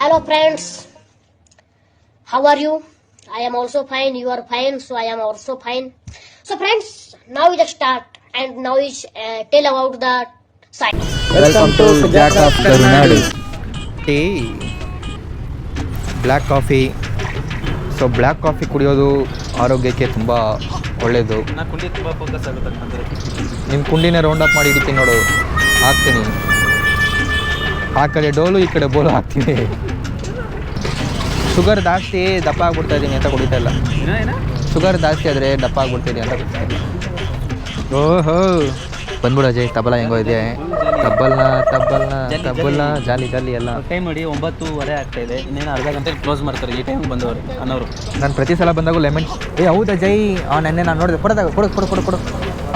Hello, friends. How are you? I am also fine. You are fine, so I am also fine. So, friends, now we just start, and now is uh, tell about the science. welcome to jack of Karunadu tea black coffee so black coffee ಕುಡಿಯೋದು ಆರೋಗ್ಯಕ್ಕೆ ತುಂಬ ಒಳ್ಳೆಯದು ನಾ ಕುಂಡಿ ತುಂಬ focus ಆಗುತ್ತೆ ಅಂದರೆ ನಿಮ್ಮ ಕುಂಡಿನ round up ಮಾಡಿ ಹಿಡಿತೀನಿ ನೋಡು ಹಾಕ್ತೀನಿ ಆ ಕಡೆ ಡೋಲು ಈ ಕಡೆ ಬೋಲು ಹಾಕ್ತೀನಿ ಶುಗರ್ ಜಾಸ್ತಿ ದಪ್ಪ ಆಗ್ಬಿಡ್ತಾ ಇದ್ದೀನಿ ಅಂತ ಕುಡಿತಾ ಇಲ್ಲ. ಶುಗರ್ ಜಾಸ್ತಿ ಆದರೆ ದಪ್ಪ ಆಗ್ಬಿಡ್ತೀನಿ ಅಂತ ಕುಡಿತಾ ಇಲ್ಲ. ಓಹೋ. ಬಂದ್ಬಿಡು ಅಜಯ್ ತಬಲ ಹೆಂಗೋ ಇದೆ. ತಬ್ಬಲ್ನ ತಬ್ಬಲ್ನ ತಬ್ಬಲ್ಲ ತಬ್ಬಲ್ನ ಜಾಲಿ. ಜಾಲಿ ಎಲ್ಲ. ಟೈಮ್ ನೋಡಿ ಒಂಬತ್ತೂವರೆ ಆಗ್ತಾ ಇದೆ. ಇನ್ನೇನು ಅರ್ಧ ಗಂಟೆ ಕ್ಲೋಸ್ ಮಾಡ್ತಾರೆ. ಈ ಟೈಮ್ ಬಂದವರು ಅನ್ನೋರು. ನಾನು ಪ್ರತಿ ಸಲ ಬಂದಾಗ ಲೆಮನ್ ಏ ಹೌದು ಅಜಯ್. ನೆನ್ನೆ ನಾನು ನೋಡಿದೆ. ಕೊಡದಾಗ ಕೊಡು ಕೊಡು ಕೊಡು ಕೊಡು.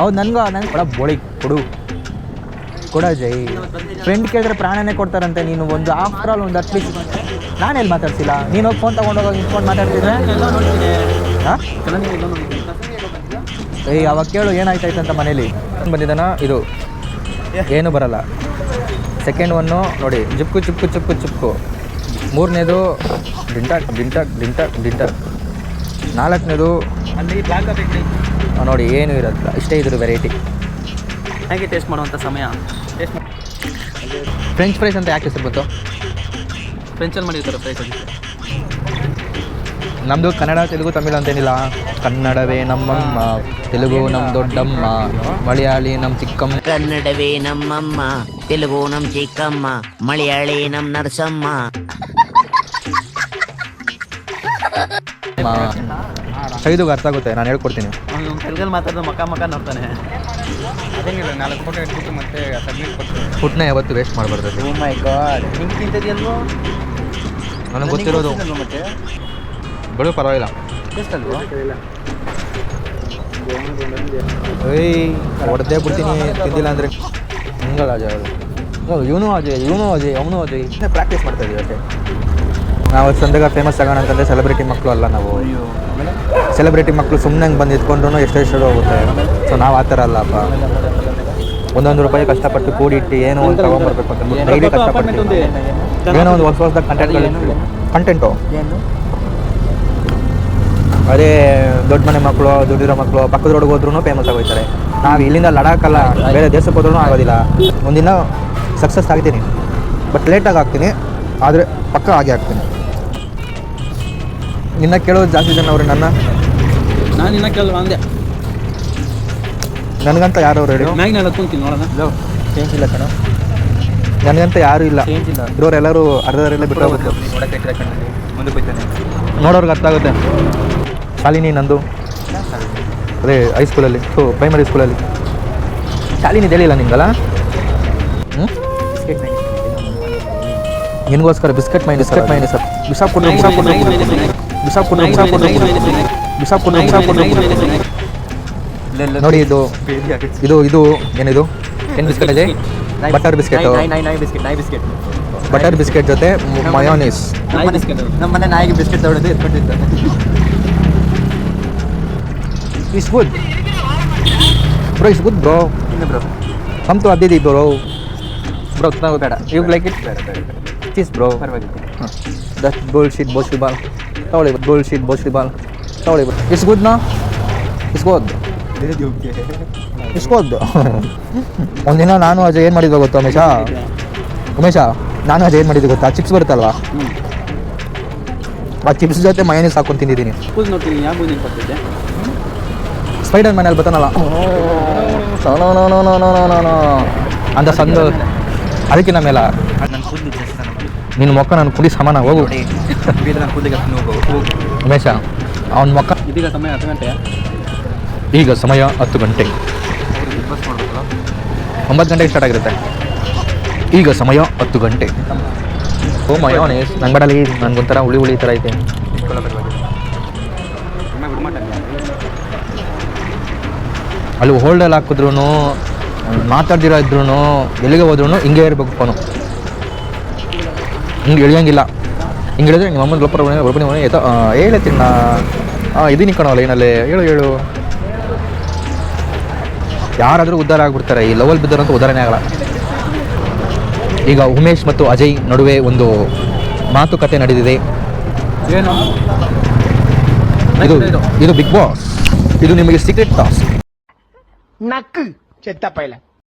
ಹೌದು ನನಗೂ ನನಗೆ ಕೊಡ ಬೋಳಿ ಕೊಡು. ಕೊಡ ಜೈ. ಫ್ರೆಂಡ್ ಕೇಳಿದ್ರೆ ಪ್ರಾಣನೇ ಕೊಡ್ತಾರಂತೆ ನೀನು. ಒಂದು ಆಫ್ಟರ್ ಆಲ್ ಒಂದು ಅಟ್ಲೀಸ್ಟ್ ನಾನು ಎಲ್ಲಿ ಮಾತಾಡ್ಸಿಲ್ಲ? ನೀನು ಹೋಗಿ ಫೋನ್ ತೊಗೊಂಡೋಗಿ ನಿಂತ್ಕೊಂಡು ಮಾತಾಡ್ತಿದ್ರೆ ಹಾಂ? ಏಯ್, ಅವಾಗ ಕೇಳು, ಏನಾಯ್ತಾಯ್ತು ಅಂತ ಮನೇಲಿ. ಬಂದಿದ್ದಾನ ಇದು. ಏನು ಬರಲ್ಲ. ಸೆಕೆಂಡ್ ಒನ್ನು ನೋಡಿ ಚುಕ್ಕು ಚುಕ್ಕು ಚುಕ್ಕು ಚುಕ್ಕು ಮೂರನೇದು, ಡಿಂಟಾಕ್ ಡಿಂಟಾಕ್ ಡಿಂಟಾಕ್ ಡಿಂಟಾಕ್. ನಾಲ್ಕನೇದು ನೋಡಿ, ಏನು ಇರೋದಿಲ್ಲ ಇಷ್ಟೇ ಇದ್ರ ವೆರೈಟಿ ಹೇಗೆ ಟೇಸ್ಟ್ ಮಾಡುವಂಥ ಸಮಯ? ಫ್ರೆಂಚ್ ಫ್ರೈಸ್ ಅಂತ ಯಾಕೆ ಹೆಸರು ಬಂತು? ಫ್ರೆಂಚಲ್ಲಿ ಮಾಡಿರ್ತಾರೆ ಫ್ರೈಸ್ ಅಂತ ನಮ್ಮದು ಕನ್ನಡ ತೆಲುಗು ತಮಿಳು ಅಂತೇನಿಲ್ಲ. ಕನ್ನಡವೇ ನಮ್ಮಮ್ಮ ತೆಲುಗು ನಮ್ಮ ದೊಡ್ಡಮ್ಮ ಮಲಯಾಳಿ ನಮ್ಮ ಚಿಕ್ಕಮ್ಮ. ಕನ್ನಡವೇ ನಮ್ಮಮ್ಮ ತೆಲುಗು ನಮ್ಮ ಚಿಕ್ಕಮ್ಮ ಮಲಯಾಳಿ ನಮ್ಮ ನರಸಮ್ಮ. ಐದು ಅರ್ಥ ಆಗುತ್ತೆ ನಾನು ಹೇಳ್ಕೊಡ್ತೀನಿ. ಅವ್ನು ತೆಲುಗಲ್ಲಿ ಮಾತಾಡೋ ಮಕ್ಕ ಮಕ್ಕ ನೋಡ್ತಾನೆ. ಅದೇನಿಲ್ಲ ನಾಲ್ಕು ಫೋಟೋ ಇಟ್ಬಿಟ್ಟು ಮತ್ತೆ ಸಬ್ಮಿಟ್ ಕೊಡ್ತೀನಿ. ಫುಡ್ನ ಯಾವತ್ತು ವೇಸ್ಟ್ ಮಾಡಬಾರ್ದು ಓ ಮೈ ಗಾಡ್ ನಿಮ್ಗೆ ತಿಂತದೆಯಲ್ವೋ ನನಗೆ ಗೊತ್ತಿರೋದು. ಮತ್ತೆ. ಬಿಡು ಪರವಾಗಿಲ್ಲ. ಟೇಸ್ಟ್ ಅಲ್ವೋ? ಏಯ್ ಹೊಡೆದೇ ಬಿಡ್ತೀನಿ ತಿಂದಿಲ್ಲ ಅಂದರೆ. ಹಿಂಗಲ್ಲ ಅಜಯ್ ಅವರು. ಇವನು ಅಜಯ್ ಇವನು ಅಜಯ್ ಅವನು ಅಜಯ್. ಪ್ರಾಕ್ಟೀಸ್ ಮಾಡ್ತಾ ಇದ್ದೀವಿ ಅಷ್ಟೇ ನಾವು ಸಂದಗ ಫೇಮಸ್ ಆಗೋಣ ಅಂತಂದರೆ ಸೆಲೆಬ್ರಿಟಿ ಮಕ್ಕಳು ಅಲ್ಲ ನಾವು. ಸೆಲೆಬ್ರಿಟಿ ಮಕ್ಕಳು ಸುಮ್ಮನೆ ಹಂಗೆ ಬಂದು ಇದ್ಕೊಂಡ್ರು ಎಷ್ಟೆಷ್ಟು ಹೋಗುತ್ತೆ. ಸೊ ನಾವು ಆ ಥರ ಅಲ್ಲಪ್ಪ ಒಂದೊಂದು ರೂಪಾಯಿ ಕಷ್ಟಪಟ್ಟು ಕೂಡಿಟ್ಟು ಏನೋ ಒಂದು ತಗೊಂಬರ್ಬೇಕು ಅಂತ. ಡೈಲಿ ಕಷ್ಟಪಟ್ಟು ಏನೋ ಒಂದು ಹೊಸ ಹೊಸದಾಗ ಕಂಟೆಂಟ್ ಕಂಟೆಂಟು ಅದೇ ದೊಡ್ಡ ಮನೆ ಮಕ್ಕಳು ದುಡ್ಡಿರೋ ಮಕ್ಕಳು ಪಕ್ಕದ ರೋಡ್ಗೆ ಹೋದ್ರೂ ಫೇಮಸ್ ಆಗೋಯ್ತಾರೆ ನಾವು ಇಲ್ಲಿಂದ ಲಡಾಖಲ್ಲ ಬೇರೆ ದೇಶಕ್ಕೆ ಹೋದ್ರೂ ಆಗೋದಿಲ್ಲ. ಒಂದಿನ ಸಕ್ಸಸ್ ಆಗ್ತೀನಿ. ಬಟ್ ಲೇಟಾಗಿ ಆಗ್ತೀನಿ ಆದರೆ ಪಕ್ಕ ಆಗಿ ಆಗ್ತೀನಿ ನಿನ್ನ ಕೇಳೋದು ಜಾಸ್ತಿ ಜನ ಅವರು ನನ್ನ? ನಾನು ಇನ್ನ ಕೇಳಲ್ವ ಅಂದೆ. ನನಗಂತ ಯಾರು ಅವ್ರು ಹೇಳಿ? ಮ್ಯಾಗ್ ನಾನು ಕುಂತೀನಿ ನೋಡೋಣ. ಚೇಂಜ್ ಇಲ್ಲ ಕಣ. ನನಗಂತ ಯಾರು ಇಲ್ಲ. ಚೇಂಜ್ ಇಲ್ಲ. ಇರೋರೆಲ್ಲರೂ ಅರ್ಧದರೆಲ್ಲ ಬಿಟ್ಟು ಹೋಗುತ್ತೆ ಮುಂದಕ್ಕೆ ಹೋಗ್ತಾನೆ ನೋಡೋರ್ಗೆ ಅರ್ಥ ಆಗುತ್ತೆ. ಶಾಲಿನಿ ನಂದು. ಅದೇ ಹೈಸ್ಕೂಲಲ್ಲಿ ಸೊ ಪ್ರೈಮರಿ ಸ್ಕೂಲಲ್ಲಿ ಶಾಲಿನಿ ಹೇಳಿಲ್ಲ ನಿಮ್ಗಲ್ಲ ಹ್ಞೂ ನಿನಗೋಸ್ಕರ biscuit mind biscuit mind sir. ಬಿಸಾಕ್ ಕೊಡ್ರಿ ಬಿಸಾಕ್ ಕೊಡ್ರಿ ಬಿಸಾಕ್ ಕೊಡ್ರಿ ಬಿಸಾಕ್ ಕೊಡ್ರಿ ಬಿಸಾಕ್ ಕೊಡ್ರಿ ಬಿಸಾಕ್ ಕೊಡ್ರಿ ನೋಡಿ ಇದು ಇದು ಇದು ಏನಿದು? ಏನು biscuit Ajay butter biscuit biscuit ನಾಯಿ ಬಿಸ್ಕೆಟ್ ಬಟರ್ ಬಿಸ್ಕೆಟ್ ಜೊತೆ ಮಯೋನೀಸ್ ನಮ್ಮನೆ ಬಿಸ್ಕೆಟ್ ನಮ್ಮ ಮನೆ ನಾಯಿಗೆ ಬಿಸ್ಕೆಟ್ ತಗೊಳ್ಳೋದು ಇಟ್ಕೊಂಡಿದ್ದ. Is good bro is good bro ಇನ್ನು ಬ್ರೋ ಕಮ್ ಅದಿದೆ ಬ್ರೋ ಬ್ರೋ ನಾವು ಬೇಡ. You like it cheese bro ಪರವಾಗಿಲ್ಲ. ದಟ್ ಬೋಲ್ ಶೀಟ್ ಬೋಶ್ರಿ ಬಾಲ್ ತಗೊಳ್ಳಿ ಗೋಲ್ಡ್ ಬೋಲ್ಶೀಟ್ ಬಾಲ್ ತಗೊಳ್ಳಿ ಇಟ್ಸ್ ಗುಡ್ ನಾ ಇಟ್ಸ್ ಗುಡ್ ಇಸ್ಕೋದ್ದು ಒಂದಿನ ನಾನು ಅಜಯ್ ಏನು ಮಾಡಿದ್ದೆ ಗೊತ್ತಾ ಉಮೇಶ? ಉಮೇಶ ನಾನು ಅಜಯ್ ಏನು ಮಾಡಿದ್ದೆ ಗೊತ್ತಾ? ಚಿಪ್ಸ್ ಬರುತ್ತಲ್ವಾ? ಆ ಚಿಪ್ಸ್ ಜೊತೆ ಮೈನೀಸ್ ಹಾಕೊಂಡು ತಿಂದಿದ್ದೀನಿ. ಸ್ಪೈಡರ್ ಮನೇಲಿ ಬರ್ತಾನಲ್ಲ ಅಂತ ಸಂದ ಅದಕ್ಕಿಂತ ಮೇಲೆ ನನ್ನ ಮೊಕ್ಕ ನಾನು ಕುಡಿ ಸಮಾನ ಹೋಗು. ಉಮೇಶ ಅವನ ಮೊಕ್ಕ ಇದೀಗ ಸಮಯ ಹತ್ತು ಗಂಟೆ. ಈಗ ಸಮಯ ಹತ್ತು ಗಂಟೆ. ಒಂಬತ್ತು ಗಂಟೆಗೆ ಸ್ಟಾರ್ಟ್ ಆಗಿರುತ್ತೆ. ಈಗ ಸಮಯ ಹತ್ತು ಗಂಟೆ. ಓ ಮಯೋನೇಸ್ ನಂಗೆ ಬಡಲಿ ನನಗೊಂಥರ ಹುಳಿ ಹುಳಿ ಥರ ಐತೆ. ಅಲ್ಲಿ ಹೋಲ್ಡಲ್ಲಿ ಹಾಕಿದ್ರು ಮಾತಾಡ್ದಿರೋ ಇದ್ರು ಎಲ್ಲಿಗೆ ಹೋದ್ರು ಹಿಂಗೆ ಇರಬೇಕು ಫೋನು ಹಿಂಗೆ ಇಳಿಯಂಗಿಲ್ಲ ಹಿಂಗೆ ಹೇಳಿದ್ರೆ ನಿಮ್ಮ ಅಮ್ಮನ ಲೋಪರ ಮನೆ ಎತ್ತ ಹೇಳಿ ತಿನ್ನ ಹಾಂ ಇದೀನಿ ಕಣವಲ್ಲ ಏನಲ್ಲಿ? ಹೇಳು ಹೇಳು. ಯಾರಾದರೂ ಉದ್ಧಾರ ಆಗಿಬಿಡ್ತಾರೆ. ಈ ಲವಲ್ ಬಿದ್ದರಂತೂ ಉದಾಹರಣೆ ಆಗಲ್ಲ. ಈಗ ಉಮೇಶ್ ಮತ್ತು ಅಜಯ್ ನಡುವೆ ಒಂದು ಮಾತುಕತೆ ನಡೆದಿದೆ. ಏನು? ಇದು ಇದು ಬಿಗ್ ಬಾಸ್. ಇದು ನಿಮಗೆ ಸೀಕ್ರೆಟ್ ಟಾಸ್ಕ್ ನಕ್ಕು. ಚೆತ್ತ ಪೈಲ